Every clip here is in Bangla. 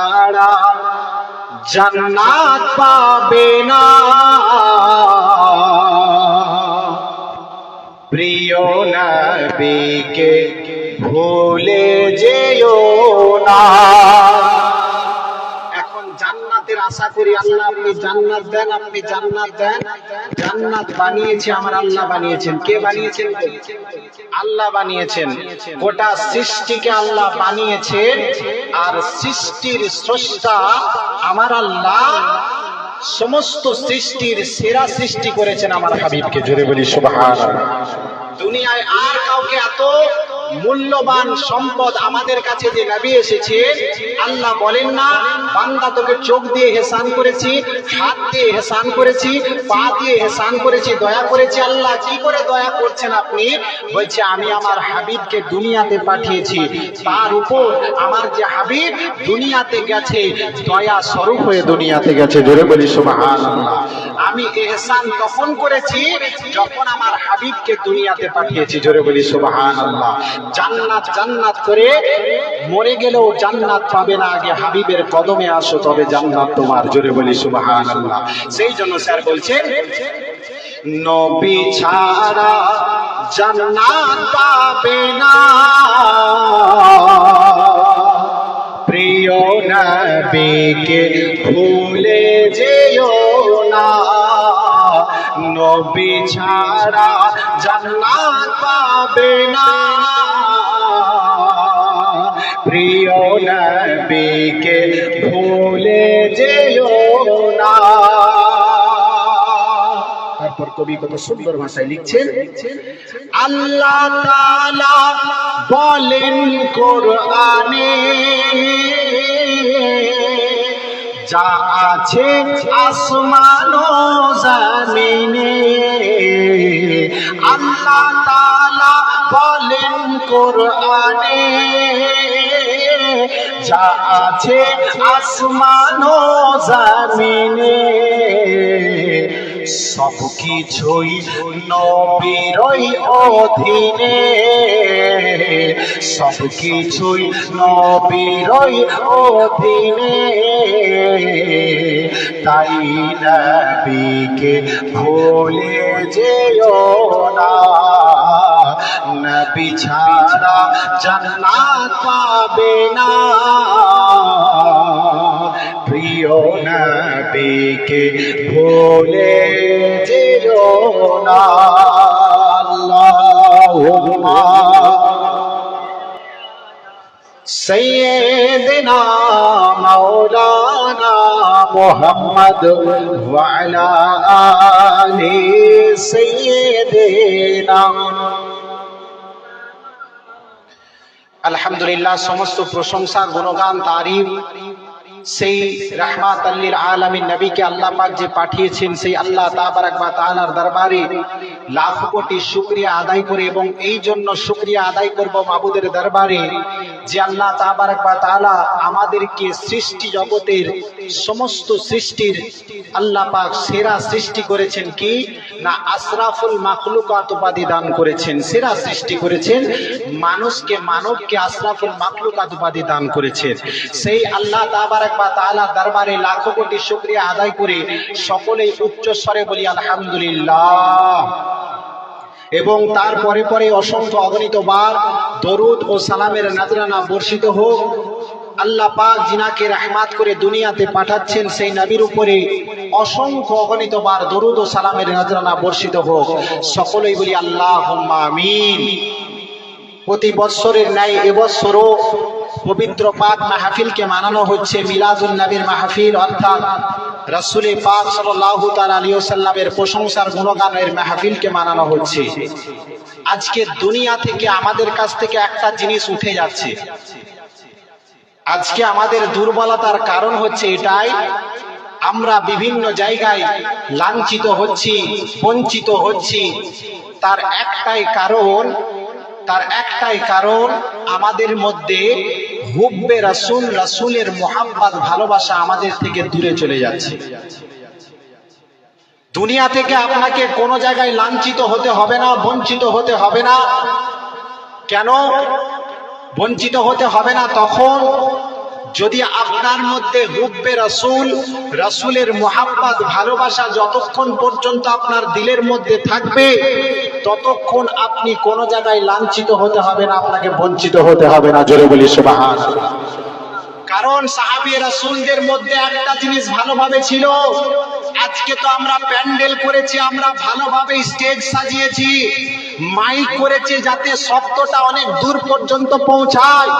ছাড়া জান্নাত পাবে না। প্রিয় নবীকে ভুলে যেও না। আশা করি আল্লাহ আপনি জান্নাত দেন, আপনি জান্নাত দেন। জান্নাত বানিয়েছে আমার আল্লাহ বানিয়েছেন। কে বানিয়েছেন আল্লাহ বানিয়েছেন। গোটা সৃষ্টিকে আল্লাহ বানিয়েছেন আর সৃষ্টির স্রষ্টা আমার আল্লাহ। সমস্ত সৃষ্টির সেরা সৃষ্টি করেছেন আমার হাবিবকে। জোরে বলি সুবহান দুনিয়ায় আর কাউকে এত মূল্যবান সম্পদ আমাদের কাছে যে নবী এসেছে, আল্লাহ বলেন না, বান্দা তোকে চোখ দিয়ে হেসান করেছি, হাত দিয়ে হেসান করেছি, পা দিয়ে হেসান করেছি, দয়া করেছি আল্লাহ, কি করে দয়া করছেন আপনি? বলছে, আমি আমার হাবিবকে দুনিয়াতে পাঠিয়েছি, তার উপর আমার যে হাবিব দুনিয়াতে গেছে, দয়া স্বরূপ হয়ে দুনিয়াতে গেছে, জোরে বলি সুবহানাল্লাহ। আমি এহসান তখন করেছি যখন আমার হাবিবকে দুনিয়াতে পাঠিয়েছি। জোরে বলি সুবাহান আল্লাহ জান্নাত জান্নাত করে মরে গেলেও জান্নাত পাবে না। আগে হাবিবের কদমে আসো, তবে জান্নাত তোমার। জোরে বলি, সুবহানাল্লাহ। সেই জন্য স্যার বলছেন, নবী ছাড়া জান্নাত পাবে না। প্রিয় নবীকে ছাড়া জান্নাত পাবে না। প্রিয় নবীকে ভুলে যেও না। তারপর কবি কত সুন্দর ভাষায় লিখছেন, আল্লাহ তাআলা বলেন কোরআনে যা আছে আসমান জমিনে। আল্লাহ তাআলা বলেন কোরআনে যা আছে আসমান জমিনে। সব কিছুই নবীরই অধীনে। সব কিছুই নবীরই অধীনে। তাই নবীকে ভুলে যেও না। নবী ছাড়া জান্নাত পাবে না। প্রিয় নবীকে ভুলে যেও না আল্লাহুম্মা سيدنا مولانا محمد وعلى آل سيدنا আলহামদুলিল্লাহ সমস্ত প্রশংসা গুণগান তারিফ সেই রাহমাত আল্লিল আলামিন নবীকে আল্লাহ পাক যে পাঠিয়েছেন, সেই আল্লাহ তাবারাক বা তাআলার দরবারে লাখ কোটি শুকরিয়া আদায় করে এবং এই জন্য শুকরিয়া আদায় করব মাবুদের দরবারে যে আল্লাহ তাবারাক বা তাআলা আমাদেরকে সৃষ্টি জগতের সমস্ত সৃষ্টির আল্লাহ পাক সেরা সৃষ্টি করেছেন কি? না আশরাফুল মাখলুকাত উপাধি দান করেছেন, সেরা সৃষ্টি করেছেন, মানুষকে মানবকে আশরাফুল মাখলুকাত উপাধি দান করেছেন। সেই আল্লাহ তাবারাক দরবারে লাখো কোটি শুকরিয়া আদায় করে সকলেই উচ্চ স্বরে বলি, আলহামদুলিল্লাহ। এবং তারপরে পরে অসংখ্য অগণিত বার দরুদ ও সালামের নাজরানা বর্ষিত হোক। আল্লাহ পাক জিনাকে রহমাত করে দুনিয়াতে পাঠাচ্ছেন সেই নবীর উপরে অসংখ্য অগণিত বার দরুদ ও সালামের নাজরানা বর্ষিত হোক। সকলেই বলি আল্লাহ আমিন। প্রতি বৎসরের ন্যায় এবৎসরও পবিত্র পাক মাহফিলকে মানানো হচ্ছে মিলাদুল নবীর মাহফিল, অর্থাৎ রাসূলে পাক সাল্লাল্লাহু তাআলা আলাইহি ওয়াসাল্লামের প্রশংসার গুণগানের মাহফিলকে মানানো হচ্ছে। আজকে দুনিয়া থেকে আমাদের কাছ থেকে একটা জিনিস উঠে যাচ্ছে। আজকে আমাদের দুর্বলতার কারণ হচ্ছে এটাই, আমরা বিভিন্ন জায়গায় লাঞ্ছিত হচ্ছি, বঞ্চিত হচ্ছি। তার একটাই কারণ তার একটাই কারণ, আমাদের মধ্যে হুব্বে রাসুল, রাসুলের মোহাম্মদ ভালোবাসা আমাদের থেকে দূরে চলে যাচ্ছে। দুনিয়া থেকে আপনাকে কোনো জায়গায় লাঞ্ছিত হতে হবে না, বঞ্চিত হতে হবে না। কেন? বঞ্চিত হতে হবে না তখন যদি আপনার মধ্যে হুব্বে রাসূল, রাসূলের মোহাব্বত, ভালোবাসা যতক্ষণ পর্যন্ত আপনার দিলের মধ্যে থাকবে, ততক্ষণ আপনি কোনো জায়গায় লাঞ্ছিত হতে হবে না, আপনাকে বঞ্চিত হতে হবে না। জোরে বলি, সুবহানাল্লাহ। কারণ সাহাবী রাসূলদের মধ্যে একটা জিনিস ভালোভাবে ছিল, আজকে তো আমরা প্যান্ডেল করেছি, আমরা ভালোভাবে স্টেজ সাজিয়েছি। মাইক করেছে যাতে শব্দটা অনেক দূর পর্যন্ত পৌঁছায়।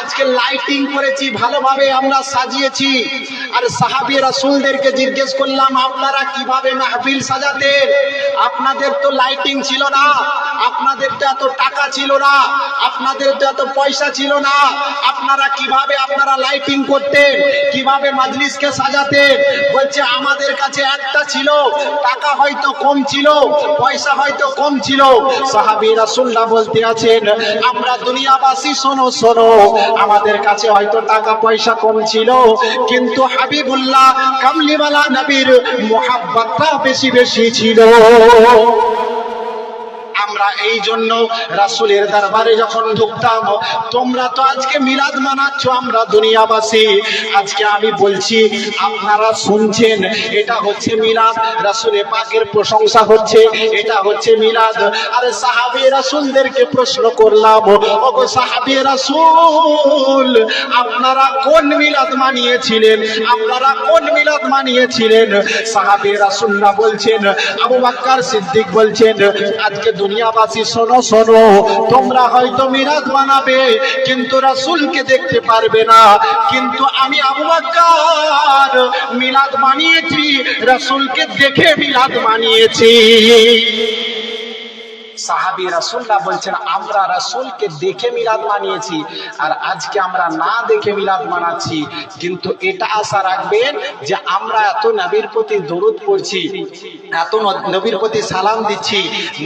আজকে লাইটিং করেছি, ভালোভাবে আমরা সাজিয়েছি। আর সাহাবি রাসূলদেরকে জিজ্ঞেস করলাম, আপনারা কীভাবে মাহফিল সাজাতেন আপনাদের তো লাইটিং ছিল না, আপনাদের তো এত টাকা ছিল না, আপনাদের তো এত পয়সা ছিল না। আপনারা কীভাবে আপনারা লাইটিং করতেন? কীভাবে মাজলিসকে সাজাতেন? বলছে, আমাদের কাছে একটা ছিল, টাকা হয়তো কম ছিল, পয়সা হয়তো কম ছিল। সাহাবী রাসুল্লাহ বলতে আছেন, আমরা দুনিয়াবাসী, শোনো শোনো, আমাদের কাছে হয়তো টাকা, পয়সা কম ছিল, কিন্তু হাবিবুল্লাহ কামলিওয়ালা নবীর মোহাব্বতটা বেশি বেশি ছিল। আমরা এই জন্য রাসুলের দরবারে যখন ঢুকতাম, তোমরা তো আজকে মিলাদ মানাচ্ছ, আমরা দুনিয়াবাসী। আজকে আমি বলছি, আপনারা শুনছেন, এটা হচ্ছে মিলাদ। রাসুলে পাকের প্রশংসা হচ্ছে, এটা হচ্ছে মিলাদ। আরে সাহাবি রাসুলদেরকে প্রশ্ন করলাম, ওগো সাহাবি রাসুল, আপনারা কোন মিলাদ মানিয়েছিলেন? আপনারা কোন মিলাদ মানিয়েছিলেন? সাহাবি রাসুল্লাহ বলছেন, আবু বাক্কার সিদ্দিক বলছেন, আজকে দুনিয়াবাসী শোনো শোনো। তোমরা হয়তো মিরাজ বানাবে, কিন্তু রাসুলকে দেখতে পারবে না। কিন্তু আমি আবু বাক্কার মিলাদ বানিয়েছি, রাসুলকে দেখে মিলাদ বানিয়েছি। সাহাবি রাসূলরা বলছেন, আমরা রাসূলকে দেখে মিলাদ মানিয়েছি আর আজকে আমরা না দেখে মিলাদ মানাচ্ছি। কিন্তু এটা আশা রাখবেন যে আমরা এত নবীর প্রতি দরুদ পড়ছি, এত নবীর প্রতি সালাম দিচ্ছি,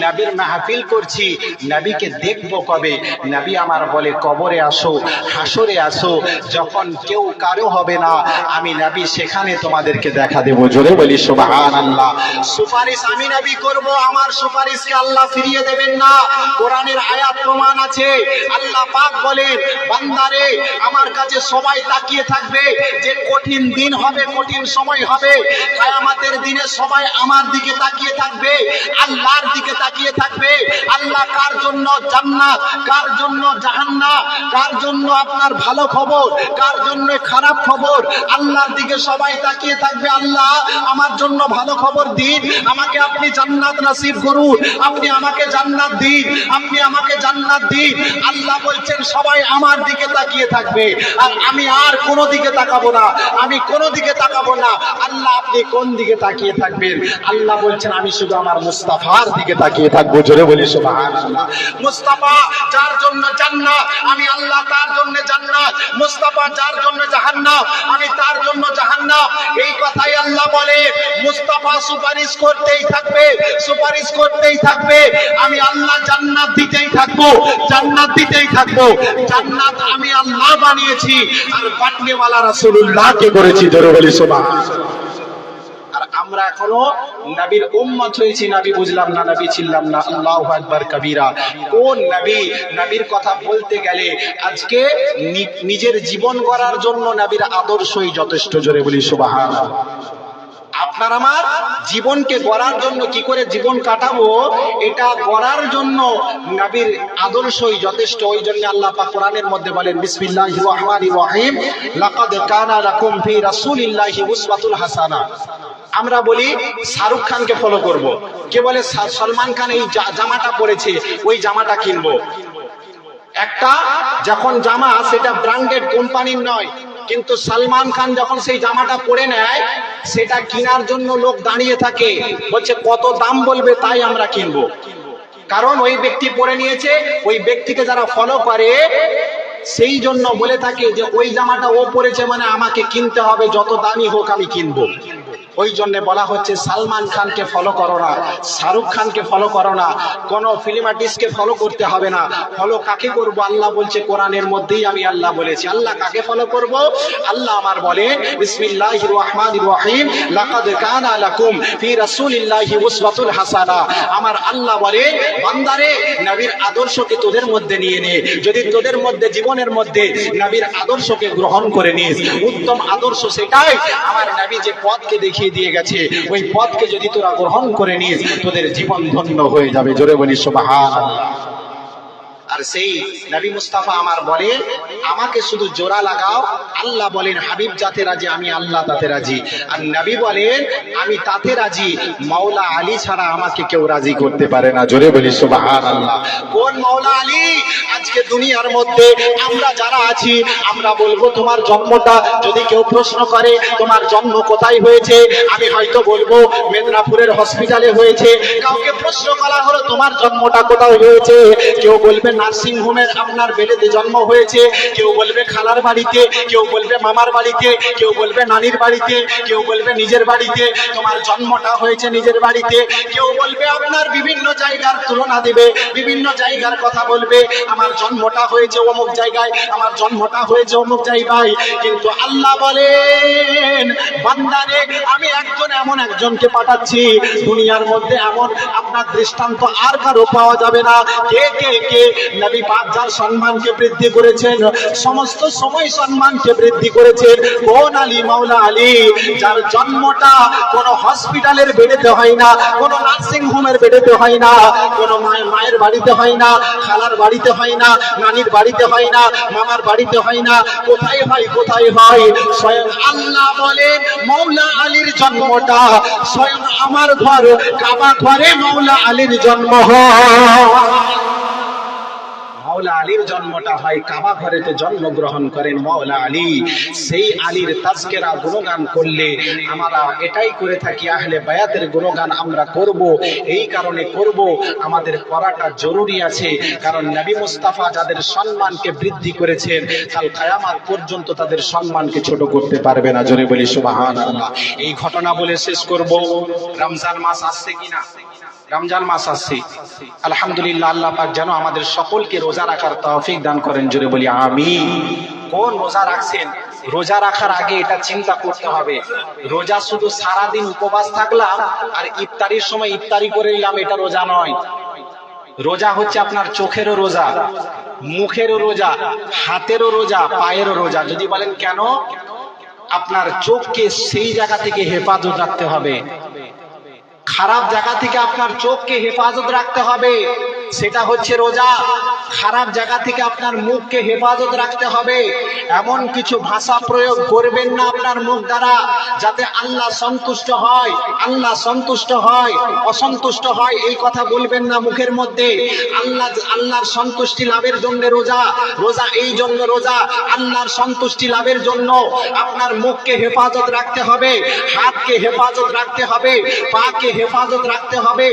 নবীর মাহফিল করছি, নবীকে দেখব কবে? নবী আমার বলে, কবরে আসো হাসরে আসো, যখন কেউ কারও হবে না, আমি নবী সেখানে তোমাদেরকে দেখা দেবো। জোরে বলি, সুবহানাল্লাহ। সুপারিশ আমি নবী করব, আমার সুপারিশকে আল্লাহ ফিরিয়ে দেবেন না। কোরআনের আয়াত প্রমাণ আছে। আল্লাহ পাক বলেন, বান্দারে, আমার কাছে সবাই তাকিয়ে থাকবে যে কঠিন দিন হবে, কঠিন সময় হবে। কিয়ামতের দিনে সবাই আমার দিকে তাকিয়ে থাকবে, আল্লাহর দিকে তাকিয়ে থাকবে। আল্লাহ কার জন্য জান্নাত, কার জন্য জাহান্নাম, কার জন্য আপনার ভালো খবর, কার জন্য খারাপ খবর? আল্লাহর দিকে সবাই তাকিয়ে থাকবে, আল্লাহ, আমার জন্য ভালো খবর দিন। আমাকে আপনি জান্নাত নাসিব করুন। আপনি আমাকে জান্নাত দিন, আপনি আমাকে জান্নাত দিন। আল্লাহ বলছেন, সবাই আমার দিকে তাকিয়ে থাকবে। আর আমি আর কোনো দিকে তাকাবো না। আমি কোনো দিকে তাকাবো না। আল্লাহ, আপনি কোন দিকে তাকিয়ে থাকবেন? আল্লাহ বলছেন, আমি শুধু আমার মুস্তাফার দিকে তাকিয়ে থাকব। জোরে বলি, সুবহানাল্লাহ। মুস্তাফা যার জন্য জান্নাত, আমি আল্লাহ তার জন্য জান্নাত। মুস্তাফা যার জন্য জাহান্নাম, আমি তার জন্য জাহান্নাম। এই কথাই আল্লাহ বলে, মুস্তাফা সুপারিশ করতেই থাকবে, সুপারিশ করতেই থাকবে। আমি আল্লাহ জান্নাত দিতেই থাকব, জান্নাত দিতেই থাকব। জান্নাত আমি আল্লাহ বানিয়েছি, আর বাটনেওয়ালা রাসূলুল্লাহকে করেছি, জোরে বলি সুবহানাল্লাহ আর আমরা এখনও নবীর উম্মত হয়েছি, নবী বুঝলাম না, নবী ছিলাম না, আল্লাহু কবিরা। কোন কথা বলতে গেলে আজকে নিজের জীবন গড়ার জন্য নবীর আদর্শই যথেষ্ট, জোরে বলি সুবহানাল্লাহ। আপনার আমার জীবনকে গড়ার জন্য কি করে জীবন কাটাবো? এটা গড়ার জন্য নবীর আদর্শই যথেষ্ট। ওই জন্য আল্লাহ পাক কোরআনের মধ্যে বলেন, বিসমিল্লাহির রহমানির রহিম। লাকাদ কানা লাকুম ফি রাসূলিল্লাহি উসওয়াতুল হাসানা। আমরা বলি, শাহরুখ খানকে ফলো করব। কে বলে সলমান খান এই জামাটা পরেছে, ওই জামাটা কিনবো? একটা, যখন জামা, সেটা ব্র্যান্ডেড কোম্পানির নয় কিন্তু সালমান খান যখন সেই জামাটা পরে নেয়, সেটা কেনার জন্য লোক দাঁড়িয়ে থাকে। বলছে, কত দাম বলবে তাই আমরা কিনবো। কারণ ওই ব্যক্তি পরে নিয়েছে, ওই ব্যক্তিকে যারা ফলো করে, সেই জন্য বলে থাকে যে, ওই জামাটা ও পরেছে মানে আমাকে কিনতে হবে, যত দামি হোক আমি কিনবো। ওই জন্য বলা হচ্ছে, সালমান খানকে ফলো করো না, শাহরুখ খানকে ফলো করো না, কোন ফিল্ম আর্টিস্টকে ফলো করতে হবে না। ফলো কাকে করব? আল্লাহ বলছে, কোরআনের মধ্যেই আমি আল্লাহ বলেছি। আল্লাহ কাকে ফলো করব? আল্লাহ আমার বলে, বিসমিল্লাহির রহমানির রহিম, লাকাদ কানা লাকুম ফি রাসূলিল্লাহি উসওয়াতুল হাসানা। আমার আল্লাহ বলে, বান্দারে, নবীর আদর্শকে তোদের মধ্যে নিয়ে নে। যদি তোদের মধ্যে, জীবনের মধ্যে নবীর আদর্শকে গ্রহণ করে নিস, উত্তম আদর্শ সেটাই। আমার নবী যে পথকে দেখিয়ে দিয়ে গেছে। ওই পথকে যদি তোরা গ্রহণ করে নিস, তোদের জীবন ধন্য হয়ে যাবে। জোরে বলি, সুবহানাল্লাহ। আর সেই নবী মুস্তাফা আমার বলে, আমাকে শুধু জোড়া লাগাও, আল্লাহ বলেন, হাবিব যাতে রাজি, আমি আল্লাহ তাতে রাজি। আর নবী বলেন, আমি তাতে রাজি, মাওলা আলী ছাড়া আমাকে কেউ রাজি করতে পারে না। জোরে বলি সুবাহান আল্লাহ কোন মাওলা আলী? আজকে দুনিয়ার মধ্যে আমরা যারা আছি, আমরা বলব, তোমার জন্মটা যদি কেউ প্রশ্ন করে, তোমার জন্ম কোথায় হয়েছে? আমি হয়তো বলব, মেদিনীপুরের হসপিটালে হয়েছে। কাউকে প্রশ্ন করা হলো, তোমার জন্মটা কোথায় হয়েছে? কেউ বলবে নার্সিং হোমের আপনার বেলেতে জন্ম হয়েছে। কেউ বলবে খালার বাড়িতে, কেউ বলবে মামার বাড়িতে, কেউ বলবে নানির বাড়িতে, কেউ বলবে নিজের বাড়িতে। তোমার জন্মটা হয়েছে নিজের বাড়িতে। কেউ বলবে আপনার বিভিন্ন জায়গার তুলনা দেবে, বিভিন্ন জায়গার কথা বলবে। আমার জন্মটা হয়েছে অমুক জায়গায়, আমার জন্মটা হয়েছে অমুক জায়গায় কিন্তু আল্লাহ বলেন, বান্দারে, আমি একজন এমন একজনকে পাঠাচ্ছি, দুনিয়ার মধ্যে এমন আপনার দৃষ্টান্ত আর কারও পাওয়া যাবে না। কে কে কে? নবী পাক যার সম্মানকে বৃদ্ধি করেছেন, সমস্ত সময় সম্মানকে বৃদ্ধি করেছেন, কোন আলী, মাওলা আলী, যার জন্মটা কোন হসপিটালের বেডেতে হয় না, কোন নার্সিং হোমের বেডেতে হয় না, কোন মায়ের মায়ের বাড়িতে হয় না, খালার বাড়িতে হয় না, নানির বাড়িতে হয় না, মামার বাড়িতে হয় না, কোথায় হয় কোথায় হয়, স্বয়ং আল্লাহ বলেন মৌলা আলীর জন্মটা, স্বয়ং আমার ঘর, কাবা ঘরে মৌলা আলীর জন্ম হয়। মাওলা আলীর জন্মটা হয় কাবা ঘরেতে জন্মগ্রহণ করেন মাওলা আলী। সেই আলীর তাজকেরা গুণগান করলে আমরা এটাই করে থাকি, আহলে বায়াতের গুণগান আমরা করব। এই কারণে করব, আমাদের করাটা জরুরি আছে। কারণ নবী মুস্তাফা যাদের সম্মানকে বৃদ্ধি করেছেন, কাল কায়ামাত পর্যন্ত তাদের সম্মানকে ছোট করতে পারবে না। জোরে বলি সুবাহান এই ঘটনা বলে শেষ করব। রমজান মাস আসছে কিনা? রমজান মাস আসছে। আলহামদুলিল্লাহ, আল্লাহ পাক যেন আমাদের সকলকে রোজা রাখার তৌফিক দান করেন জুড়ে বলি আমি কোন রোজা রাখছেন? রোজা রাখার আগে এটা চিন্তা করতে হবে। রোজা শুধু সারাদিন উপবাস থাকলাম আর ইফতারির সময় ইফতারি করে নিলাম, এটা রোজা নয়। রোজা হচ্ছে আপনার চোখেরও রোজা, মুখেরও রোজা, হাতেরও রোজা, পায়েরও রোজা। যদি বলেন কেন? আপনার চোখকে সেই জায়গা থেকে হেফাজত রাখতে হবে। খারাপ জায়গা থেকে আপনার চোখকে হেফাজত রাখতে হবে। সেটা হচ্ছে রোজা। খারাপ জায়গা থেকে আপনার মুখকে হেফাজত রাখতে হবে। এমন কিছু ভাষা প্রয়োগ করবেন না আপনার মুখ দ্বারা, যাতে আল্লাহ সন্তুষ্ট হয়। আল্লাহ সন্তুষ্ট হয়, অসন্তুষ্ট হয়, এই কথা বলবেন না মুখের মধ্যে। আল্লাহ, আল্লাহর সন্তুষ্টি লাভের জন্য রোজা রোজা এই জন্য রোজা, আল্লাহর সন্তুষ্টি লাভের জন্য আপনার মুখকে হেফাজত রাখতে হবে, হাতকে হেফাজত রাখতে হবে, পাকে হেফাজত রাখতে হবে,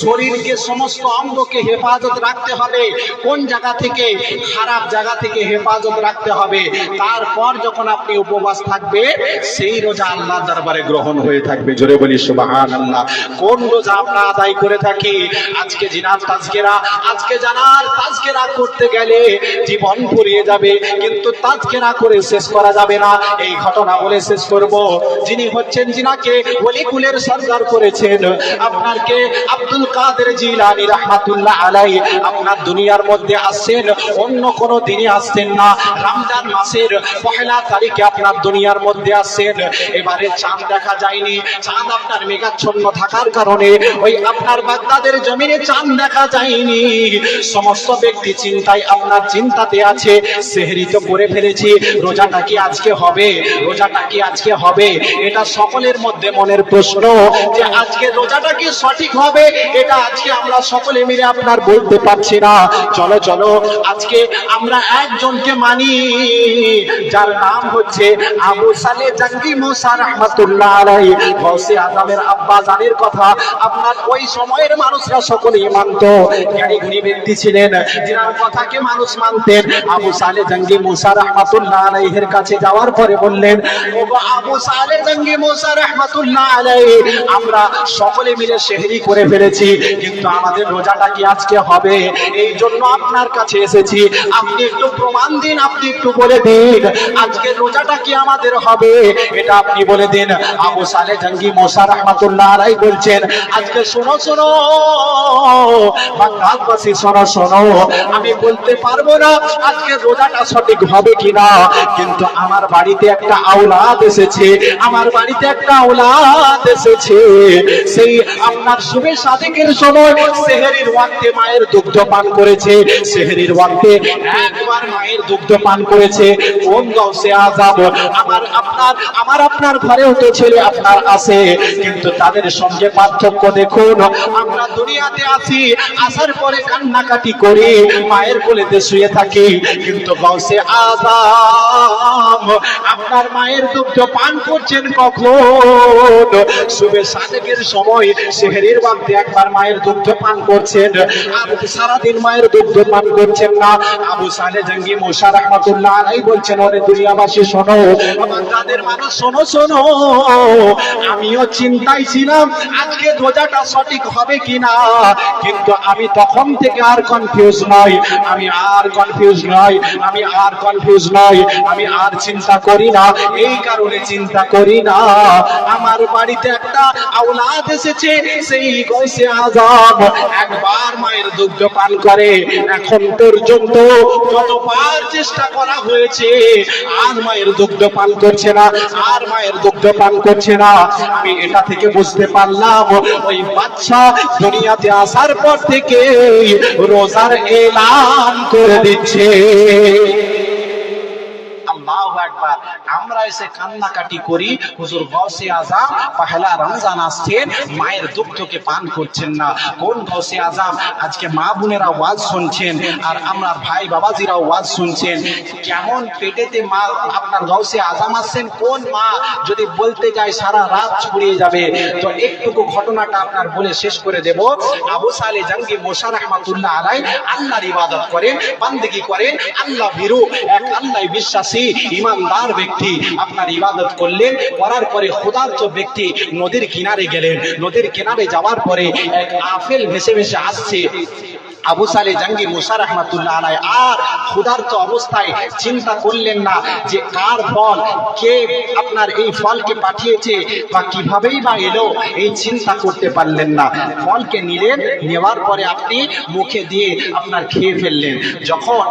শরীরকে, সমস্ত অঙ্গকে হেফাজত রাখতে হবে। কোন জায়গা থেকে? খারাপ জায়গা থেকে হেফাজত রাখতে হবে। তারপর যখন আপনি উপবাস থাকবে, সেই রোজা আল্লাহ দরবারে গ্রহণ হয়ে থাকবে। জোরে বলি সুবাহান আল্লাহ কোন রোজা আমরা আদায় করে থাকি? আজকে জিনার তাজকেরা, আজকে জানার তাজকেরা করতে গেলে জীবন ফুরিয়ে যাবে, কিন্তু তাজকেরা করে শেষ করা যাবে না। এই ঘটনা বলে শেষ করব। যিনি হচ্ছেন জিনাকে ওলিকুলের সরদার করেছেন। আপনার কে আব্দুল কাদের জিলানি রহমাতুল্লাহ আলাই, আপনার দুনিয়ার মধ্যে আসছেন, অন্য কোন দিনে আসছেন না। রমজান মাসের পহেলা তারিখে আপনার দুনিয়ার মধ্যে আসছেন। এবারে চাঁদ দেখা যায়নি। চাঁদ আপনার মেঘাচ্ছন্ন থাকার কারণে ওই আপনার বাগদাদের জমিনে চাঁদ দেখা যায়নি। সমস্ত ব্যক্তি চিন্তায় আপনার চিন্তাতে আছে, সেহরি তো করে ফেলেছি, রোজাটা কি আজকে হবে? রোজাটা কি আজকে হবে? এটা সকলের মধ্যে মনের প্রশ্ন যে আজকে রোজাটা কি সঠিক হবে? এটা আজকে আমরা সকলে মিলে আপনার আর বলতে পারছি না। চলো চলো, আজকে আমরা একজনকে মানি, যার নাম হচ্ছে আবু সালে জাঙ্গি মুসা রহমাতুল্লাহ আলাই গৌসে আজমের আব্বা জানের কথা। আপনার ওই সময়ের মানুষরা সকলেই মানতো। জ্ঞানী, গুণী ব্যক্তি ছিলেন। যার কথাকে মানুষ মানতেন। আবু সালে জাঙ্গি মুসা রহমাতুল্লাহ আলাইহের কাছে যাওয়ার পরে বললেন, ওগো আবু সালে জাঙ্গি মুসা রহমাতুল্লাহ আলাই আমরা সকলে মিলে শেহরি করে ফেলেছি, কিন্তু আমাদের রোজাটা কি আজকে হবে। এই জন্য আপনার কাছে এসেছি। আপনি একটু প্রমাণ দিন, আপনি একটু বলে দিন। আজকে রোজাটা কি আমাদের হবে? এটা আপনি বলে দিন। আবু সালে জঙ্গি মোসা রহমাতুল্লাহ আলাই বলছেন, আজকে শোনো শোনো বাংলাদেশি শোনো শোনো। আমি বলতে পারব না আজকে রোজাটা সঠিক হবে কিনা, কিন্তু আমার বাড়িতে একটা আওলাদ এসেছে। আমার বাড়িতে একটা আওলাদ এসেছে। সেই আপনার শুভে সাদেকের সময় সেহেরির ওয়াক্তে মায়ের দুগ্ধ পান করেছে, সেহেরির ওয়াক্তে একবার মায়ের দুগ্ধ পান করেছে। কোন গাউসে আজাব আমার আপনার আমার আপনার ঘরেও তো ছেলে আপনার আছে। কিন্তু তাদের সঙ্গে পার্থক্য দেখুন, আমরা দুনিয়াতে আছি, আসার পরে কান্নাকাটি করি, মায়ের কোলেতে শুয়ে থাকি, কিন্তু গাউসে আজাম আপনার মায়ের দুগ্ধ পান করছেন কখন? শুভে সাদেকের সময়, সেহেরির বাগদে একবার মায়ের দুগ্ধ পান করছেন। সারাদিন মায়ের দুগ্ধ পান করছেন না। আবু সালে জঙ্গি রহমাতুল্লাহ আলাই বলছেন দুনিয়াবাসী, শোনো, আমার তাদের মানুষ, শোনো শোনো, আমিও চিন্তায় ছিলাম, আজকে রোজাটা সঠিক হবে কিনা? কিন্তু আমি তখন থেকে আর কনফিউজ নই, আমি আর কনফিউজ নই, আমি আর কনফিউজ নই, আমি আর চিন্তা করি না, এই কারণে চিন্তা করি না। আমার বাড়িতে একটা আওলাদ এসেছে, সেই গৌসে আজম একবার মায়ের দুগ্ধ পান করে। এখন পর্যন্ত কতবার চেষ্টা করা হয়েছে, আর মায়ের দুগ্ধ পান করছে না, আর মায়ের দুগ্ধ পান করছে না। আমি এটা থেকে বুঝতে পারলাম, ওই বাচ্চা দুনিয়াতে আসার পর থেকে রোজার এলান করে দিচ্ছে। আল্লাহু আকবার আমরা এসে কান্নাকাটি করি, হুজুর গৌসে আজম পহেলা রমজান আসছেন মায়ের দুগ্ধকে পান করছেন না। কোন গৌসে আজম আজকে মা বোনেরা ওয়াজ শুনছেন, আর আমরা ভাই বাবাজিরা ওয়াজ শুনছেন। কেমন পেটেতে মা, আপনার গৌসে আজম আসছেন? কোন মা যদি বলতে যায়, সারা রাত ছড়িয়ে যাবে। তো একটুকু ঘটনাটা আপনার বলে শেষ করে দেব। আবু সালে জঙ্গি মোশা রহমাতুল্লাহ আলাই আল্লাহর ইবাদত করেন, বান্দেগি করেন, আল্লাহ ভীরু, এক আল্লাহ বিশ্বাসী ইমানদার ব্যক্তি আপনার ইবাদত করলেন, করার পরে ক্ষুধার্ত ব্যক্তি নদীর কিনারে গেলেন। নদীর কিনারে যাওয়ার পরে এক আফেল ভেসে ভেসে আসছে। আবু সালে জাঙ্গি মুসা রহমাতুল্লাহ আলাই আর ক্ষুধার্ত অবস্থায় চিন্তা করলেন না যে কার ফল, কে আপনার এই ফলকে পাঠিয়েছে বা কিভাবেই বা এলো, এই চিন্তা করতে পারলেন না। ফলকে নিলেন, নেওয়ার পরে আপনি মুখে দিয়ে আপনার খেয়ে ফেললেন। যখন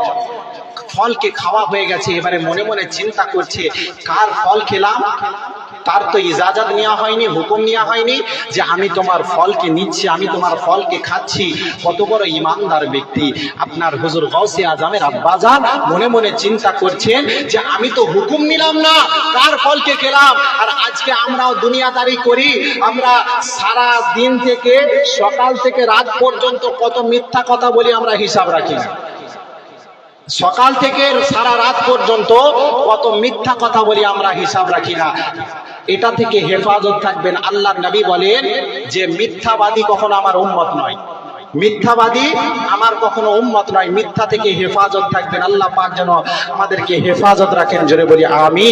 ফলকে খাওয়া হয়ে গেছে, এবারে মনে মনে চিন্তা করছে, কার ফল খেলাম? তার তো ইজাজত নেওয়া হয়নি, হুকুম নেওয়া হয়নি যে আমি তোমার ফলকে নিচ্ছি, আমি তোমার ফলকে খাচ্ছি। কত বড় ইমানদার ব্যক্তি। আপনার হুজুর গৌসে আজমের আব্বাজান মনে মনে চিন্তা করছেন যে আমি তো হুকুম নিলাম না, কার ফলকে খেলাম? আর আজকে আমরাও দুনিয়াদারি করি, আমরা সারা দিন থেকে সকাল থেকে রাত পর্যন্ত কত মিথ্যা কথা বলি আমরা হিসাব রাখি না। সকাল থেকে সারা রাত পর্যন্ত কত মিথ্যা কথা বলি আমরা হিসাব রাখি না। এটা থেকে হেফাজত থাকবেন আল্লাহ নবী বলেন যে মিথ্যাবাদী কখনো আমার উন্মত নয়। মিথ্যাবাদী? আমার কখনো উম্মত নয়। মিথ্যা থেকে হেফাজত থাকবেন। আল্লাহ পাক যেন আমাদেরকে হেফাজত রাখেন। জোরে বলি আমি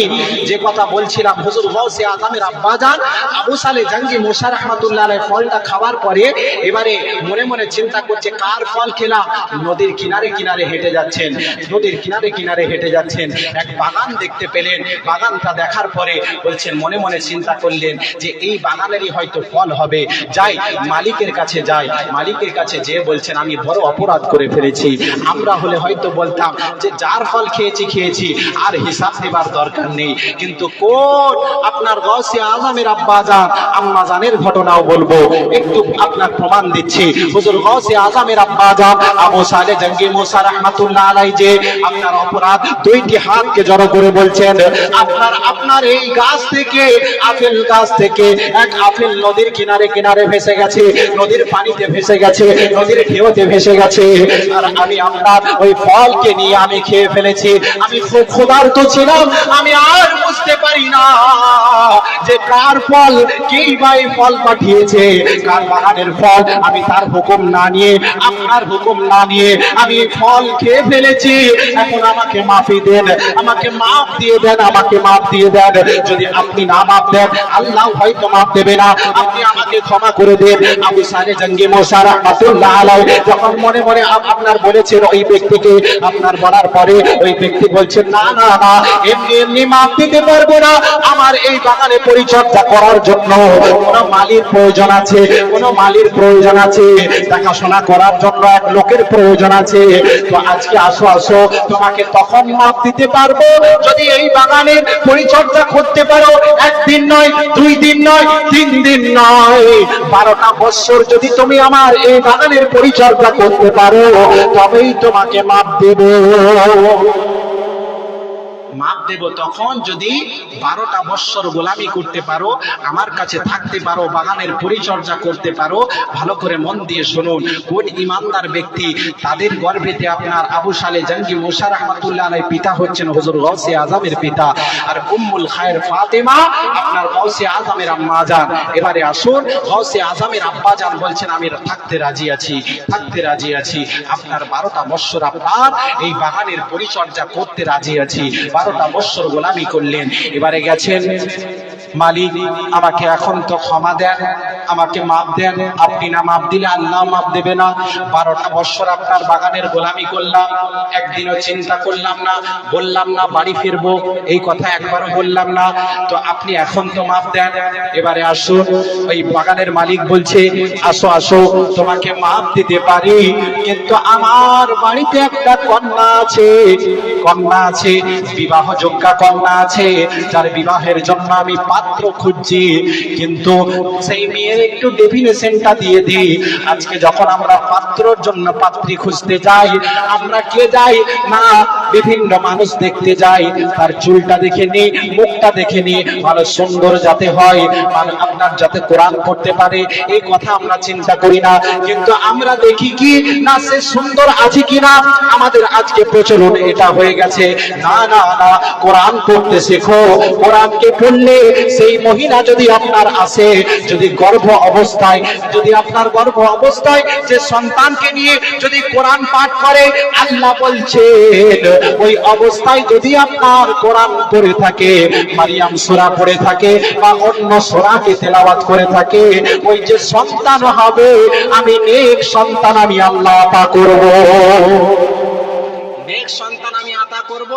যে কথা বলছিলাম, হুজুর গৌসে আজমের আব্বাজান, আবু সালে জাঙ্গি মুসা রহমাতুল্লাহ ফলটা খাওয়ার পরে এবারে মনে মনে চিন্তা করছে, কার ফল খেলাম? নদীর কিনারে কিনারে হেঁটে যাচ্ছেন। নদীর কিনারে কিনারে হেঁটে যাচ্ছেন। এক বাগান দেখতে পেলেন। বাগানটা দেখার পরে বলছেন, মনে মনে চিন্তা করলেন যে, এই বাগানেরই হয়তো ফল হবে। যাই, মালিকের কাছে যাই। মালিকের কাছে যে বলছেন, আমি বড় অপরাধ করে ফেলেছি। আমরা হলে হয়তো বলতাম যে, যার ফল খেয়েছি খেয়েছি, আর হিসাব দেবার দরকার নেই। কিন্তু কোন আপনার গসে আজমের আব্বা জান আম্মা জানের ঘটনাও বলব। একটু আপনার প্রমাণ দিচ্ছি। হুজুর গসে আজমের আব্বা জান আবু সালে জঙ্গি মুসা রহমাতুল্লাহ আলাই যে আপনার অপরাধ দুইটি হাতকে জড়ো করে বলছেন, আপনার আপনার এই গাছ থেকে, আপেল গাছ থেকে এক আপেল নদীর কিনারে কিনারে ভেসে গেছে, নদীর পানিতে ভেসে গেছে নদীর ঢেউতে ভেসে গেছে? আর আমি আপনার ওই ফলকে নিয়ে আমি খেয়ে ফেলেছি। আমি ছিলাম, আমি আর বুঝতে পারি না যে কার ফল কেই ফল পাঠিয়েছে, কার বাগানের ফল। আমি তার হুকুম না নিয়ে, আপনার হুকুম না নিয়ে আমি ফল খেয়ে ফেলেছি। এখন আমাকে মাফি দেন, আমাকে মাফ দিয়ে দেন, আমাকে মাফ দিয়ে দেন। যদি আপনি না মাফ দেন, আল্লাহ হয়তো মাফ দেবে না। আপনি আমাকে ক্ষমা করে দেন। আবু সালে জঙ্গি মোসা রহমাতুল্লাহ আলাই যখন মনে মনে আপনার বলেছেন ওই ব্যক্তিকে আপনার বলার পরে, ওই ব্যক্তি বলছেন না না না, এমনি এমনি মাপ দিতে পারব না। আমার এই বাগানে পরিচর্যা করার জন্য মালির প্রয়োজন আছে, কোন মালির প্রয়োজন আছে। দেখাশোনা করার জন্য এক লোকের প্রয়োজন আছে। তো আজকে আসো আসো, তোমাকে তখন মাপ দিতে পারব। যদি এই বাগানের পরিচর্যা করতে পারো, একদিন নয়, দুই দিন নয়, তিন দিন নয়। বারোটা বছর যদি তুমি আমার এই বাগানের পরিচর্যা করতে পারো, তবেই তোমাকে মাপ দেবো। মাপ দেব তখন যদি বারোটা বৎসর গোলামি করতে পারো, আমার কাছে থাকতে পারো, বাগানের পরিচর্যা করতে পারো, ভালো করে মন দিয়ে শুনুন। কোন ইমানদার ব্যক্তি তাদের গর্ভেতে আপনার আবু সালে জঙ্গি মুসা রহমাতুল্লাহ পিতা হচ্ছেন, হুজুর গৌসে আজমের পিতা। আর উম্মুল খায়ের ফাতেমা আপনার গৌসে আজমের আম্মা যান এবারে আসুন গৌসে আজমের আব্বা যান বলছেন, আমি থাকতে রাজি আছি, থাকতে রাজি আছি। আপনার বারোটা বৎসর আপনার এই বাগানের পরিচর্যা করতে রাজি আছি। বারোটা বৎসর গোলামি করলেন। এবারে গেছেন মালিক আমাকে এখন তো ক্ষমা দেন। আমাকে মাপ দেন। আপনি না মাপ দিলে আল্লাহ মাপ দেবে না। বারোটা বৎসর আপনার বাগানের গোলামি করলাম। একদিনও চিন্তা করলাম না। বললাম না, বাড়ি ফিরবো। এই কথা একবারও বললাম না। তো আপনি এখন তো মাপ দেন। এবারে আসুন। ওই বাগানের মালিক বলছে, আসো আসো। তোমাকে মাপ দিতে পারি। কিন্তু আমার বাড়িতে একটা কন্যা আছে। কন্যা আছে, বিবাহ যোগ্যা কন্যা আছে। যার বিবাহের জন্য আমি পাত্র খুঁজছি। কিন্তু সেই মেয়ের একটু ডেফিনেশনটা দিয়ে দিই। আজকে যখন আমরা পাত্রর জন্য পাত্রী খুঁজতে যাই, আমরা কে যাই? না, বিভিন্ন মানুষ দেখতে যাই। তার চুলটা দেখে নি, মুখটা দেখে নি, ভালো সুন্দর যাতে হয়। মানে আপনার যাতে কোরআন পড়তে পারে, এই কথা আমরা চিন্তা করি না। কিন্তু আমরা দেখি কি? না, সে সুন্দর আছে কিনা? আমাদের আজকে প্রচলন এটা হয়ে গেছে। না না না, কোরআন পড়তে শেখো। কোরআনকে পড়লে সেই মহিলা যদি আপনার আসে, যদি গর্ভ অবস্থায়। যদি আপনার গর্ভ অবস্থায় যে সন্তানকে নিয়ে যদি কোরআন পাঠ করে, আল্লাহ বলছেন, ওই অবস্থায় যদি আপনার কোরআন পড়ে থাকে, মারিয়াম সোরা পড়ে থাকে, বা অন্য সূরাকে তেলাওয়াত করে থাকে, ওই যে সন্তান হবে, আমি নেক সন্তান আমি আল্লাহ আতা করব। নেক সন্তান করব?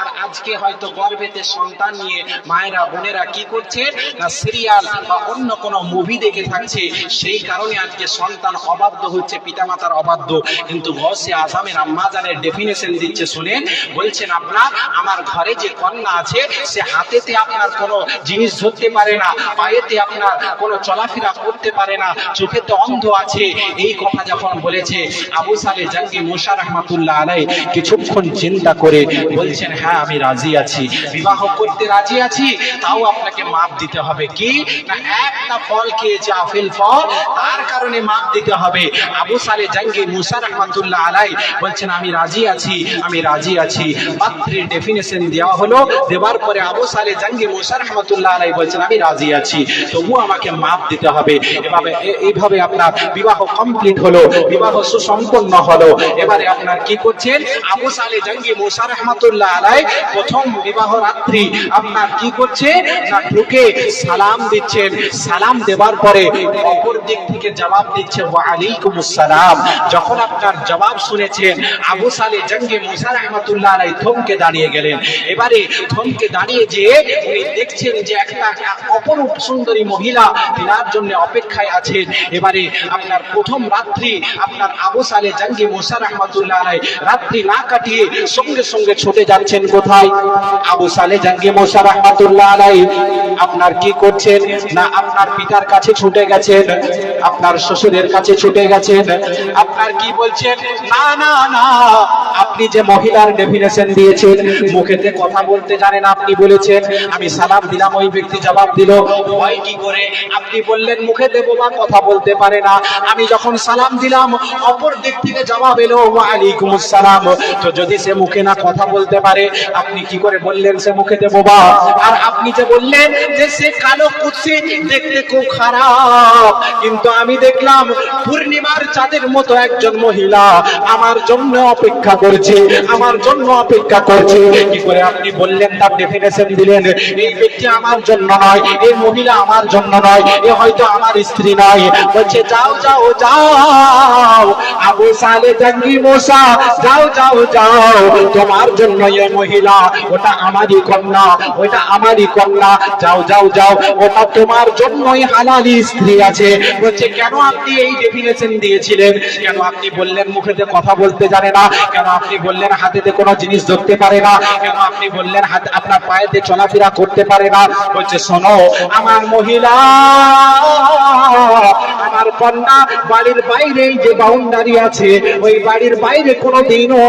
আর আজকে হয়তো গর্ভেতে সন্তান নিয়ে মায়েরা, বোনেরা কি করছে? না সিরিয়াল বা অন্য কোনো মুভি দেখে থাকছে। সেই কারণে আজকে সন্তান অবাধ্য হচ্ছে, পিতামাতার অবাধ্য। কিন্তু গসে আসামের আম্মাজানের ডেফিনেশন দিচ্ছে, শুনেন। বলছেন আপনার আমার ঘরে যে কন্যা আছে, সে হাতেতে আপনার কোনো জিনিস ধরতে পারে না, পায়েতে আপনার কোনো চলাফেরা করতে পারে না, চোখে তো অন্ধ আছে। এই কথা যখন বলেছে, আবু সালে জাঙ্গি মুসা রহমাতুল্লাহ আলাই কিছুক্ষণ চিন্তা করে বলছেন হ্যাঁ আমি রাজি আছি বিবাহ করতে রাজি আছি তাও আপনাকে মাপ দিতে হবে কি? না একটা ফল খেয়েছে আফেল ফল তার কারণে মাপ দিতে হবে। আবু সালে জাঙ্গি মুসা রহমাতুল্লাহ আলাই বলছেন আমি রাজি আছি আমি রাজি আছি। পাত্রের ডেফিনেশন দেওয়া হলো দেওয়ার পরে আবু সালে জাঙ্গি মুসা রহমাতুল্লাহ আলাই বলছেন আমি রাজি আছি তবুও আমাকে মাপ দিতে হবে। এভাবে এইভাবে আপনার বিবাহ কমপ্লিট হলো বিবাহ সুসম্পন্ন হলো। এবারে আপনার কি করছেন? আবু সালে জঙ্গি মুসা রহমাতুল্লাহ আলাই প্রথম বিবাহ রাত্রি আপনার কি করছে? না ঢুকে সালাম দিচ্ছেন। সালাম দেবার পরে অপর দিক থেকে জবাব দিচ্ছে, ওয়া আলাইকুম সালাম। যখন আপনার জবাব শুনেছেন, আবু সালে জঙ্গি মুসা রহমাতুল্লাহ আলাই থমকে দাঁড়িয়ে গেলেন। এবারে থমকে দাঁড়িয়ে যে উনি দেখছেন যে একটা অপরূপ সুন্দরী মহিলা তিনার জন্য অপেক্ষায় আছেন। এবারে আপনার প্রথম রাত্রি আপনার আবু সালে জঙ্গি মুসা রহমাতুল্লাহ আলাই রাত্রি না কাটিয়ে সঙ্গে সঙ্গে সঙ্গে ছুটে যাচ্ছেন কোথায়? আবু সালে জাঙ্গি মোসা রহমাতুল্লাহ আলাই আপনার কি করছেন? না, আপনার পিতার কাছে ছুটে গেছেন? আপনার শ্বশুরের কাছে ছুটে গেছেন? আপনার কি বলছেন? না না না। আপনি যে মহিলার ডেফিনেশন দিয়েছেন, মুখেতে কথা বলতে জানেন আপনি বলেছেন। আমি সালাম দিলাম, ওই ব্যক্তি জবাব দিল হয় কি করে? আপনি বললেন মুখে দেবো বা কথা বলতে পারে না। আমি যখন সালাম দিলাম, অপর দিক থেকে জবাব এলো ওয়ালাইকুম আসসালাম তো যদি সে মুখে না কথা বলতে পারে। আপনি কি করে বললেন সে মুখে দেবো বা? আর আপনি যে বললেন যে সে কালো কুৎসি, দেখতে খুব খারাপ। কিন্তু আমি দেখলাম পূর্ণিমার চাঁদের মতো একজন মহিলা আমার জন্য অপেক্ষা করছে, আমার জন্য অপেক্ষা করছে। কি করে আপনি বললেন, তার ডেফিনেশন দিলেন, এই ব্যক্তি আমার জন্য নয়, এই মহিলা আমার জন্য নয়, এ হয়তো আমার স্ত্রী নয়। বলছে, যাও যাও যাও, আবু সালে জঙ্গি মোসা যাও যাও যাও, তোমার জন্য এ মহিলা, ওটা আমারই কন্যা, ওটা আমারই কন্যা, যাও যাও যাও, ওটা তোমার জন্যই হালালি স্ত্রী আছে। বলছে, কেন আপনি এই ডেফিনেশন দিয়েছিলেন? কেন আপনি বললেন মুখেতে কথা বলতে জানে না? কেন আপনি বললেন হাতেতে কোনো জিনিস ধরতে পারে না? কেন আপনি বললেন হাত, আপনার পায়েতে চলাফেরা করতে পারে না? বলছে, শোনো, আমার মহিলা আমার কন্যা বাড়ির বাইরে যে বাউন্ডারি আছে, ওই বাড়ির বাইরে কোনো দিনও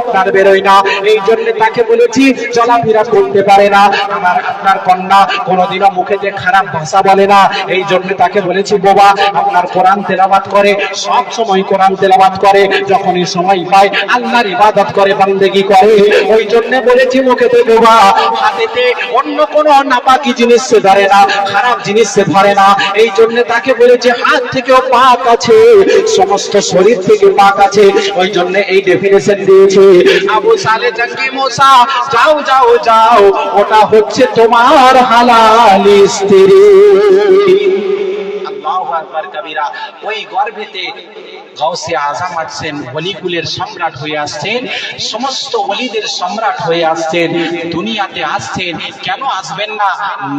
আপনার বেরোয় না। এই জন্য তাকে বলেছি, চলাফেরা করতে পারে না। আমার আপনার কন্যা কোনোদিনও মুখে যে খারাপ ভাষা বলে না। এই জন্য তাকে বলেছি, বোবা, আপনার কোরআন তেলাবাত করে, সব সময় কোরআন তেলাবাত করে, যখনই সময় পায় আল্লাহর ইবাদত করে, বান্দেগি করে। ওই জন্য বলেছি মুখে তো বাবা, হাতেতে অন্য কোনো নাপাকি জিনিস সে ধরে না, খারাপ জিনিস সে ধরে না। এই জন্য তাকে বলেছি, হাত থেকেও পাক আছে। সমস্ত শরীর থেকে পাক আছে। ওই জন্য এই ডেফিনেশন দিয়েছে। আবু সালে জঙ্গি মোসা, যাও যাও যাও, ওটা হচ্ছে তোমার হালাল স্ত্রী। আল্লাহু আকবার কবিরা, ওই গর্ভেতে গাউসে আজাম আসছেন ওলিকুলের সম্রাট হয়ে আসছেন, সমস্ত অলিদের সম্রাট হয়ে আসছেন, দুনিয়াতে আসছেন, কেন আসবেন না?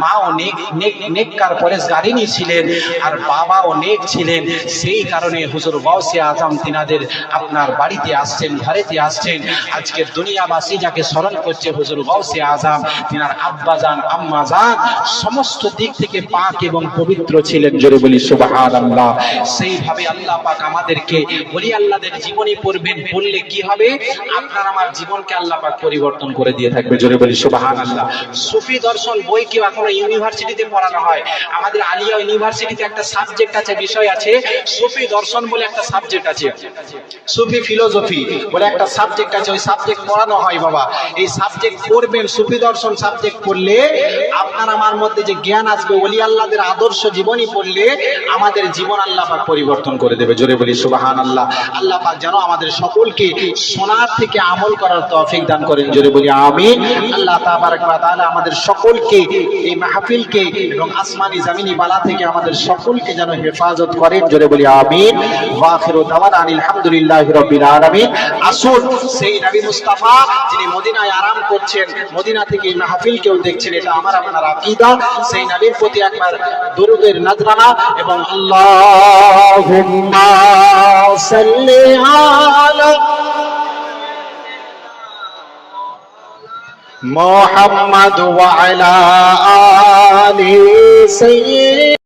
মাও নেক নেক, নেককার পরেশগারিনী ছিলেন আর বাবাও নেক ছিলেন। সেই কারণে হুজুর গাউসে আজম তিনাদের আপনার বাড়িতে আসছেন, ঘরেতে আসছেন। আজকের দুনিয়াবাসী যাকে স্মরণ করছে হুজুর গাউসে আজম, তিনার আব্বা যান, আম্মা যান, সমস্ত দিক থেকে পাক এবং পবিত্র ছিলেন, জোরে বলি সুবহানাল্লাহ। সেইভাবে আল্লাহ পাক আমাদেরকে বলি, আল্লাহদের জীবনী পড়বেন পড়লে কি হবে? আপনার আমার জীবনকে আল্লাহ পাক পরিবর্তন করে দিয়ে থাকবে। জোরে বলি, সুবহানাল্লাহ। সুফি দর্শন বই কি এখন ইউনিভার্সিটিতে পড়ানো হয়? আমাদের আলিয়া ইউনিভার্সিটিতে একটা সাবজেক্ট আছে, বিষয় আছে, সুফি দর্শন বলে একটা সাবজেক্ট আছে। সুফি ফিলোসফি বলে একটা সাবজেক্ট আছে, ওই সাবজেক্ট পড়ানো হয় বাবা। এই সাবজেক্ট পড়বেন, সুফি দর্শন সাবজেক্ট পড়লে আপনার আমার মধ্যে যে জ্ঞান আসবে, ওলি আল্লাহদের আদর্শ জীবনী পড়লে আমাদের জীবন আল্লাহ পাক পরিবর্তন করে দেবে। জোরে বলি সুবাহান আল্লাহ আল্লাহ পাক যেন আমাদের সকলকে সোনার থেকে আমল করার তৌফিক দান করেন। জোরে বলি, আমিন। আল্লাহ তাবারক ওয়া তাআলা আমাদের সকলকে এই মাহফিলকে এবং আসমানি জামিনি বালা থেকে আমাদের সকলকে যেন হেফাজত করেন। জোরে বলি, আমিন। ওয়া আখিরু দাওয়ানা আলহামদুলিল্লাহি রাব্বিল আলামিন। আসুন, সেই নবী মুস্তাফা যিনি মদিনায় আরাম করছেন, মদিনা থেকে এই মাহফিলকেও দেখছেন, এটা আমার আপনার আকীদা। সেই নবীর প্রতি একবার দরুদের নজরানা এবং আল্লাহুম্মা صل على محمد وعلى آل سيدنا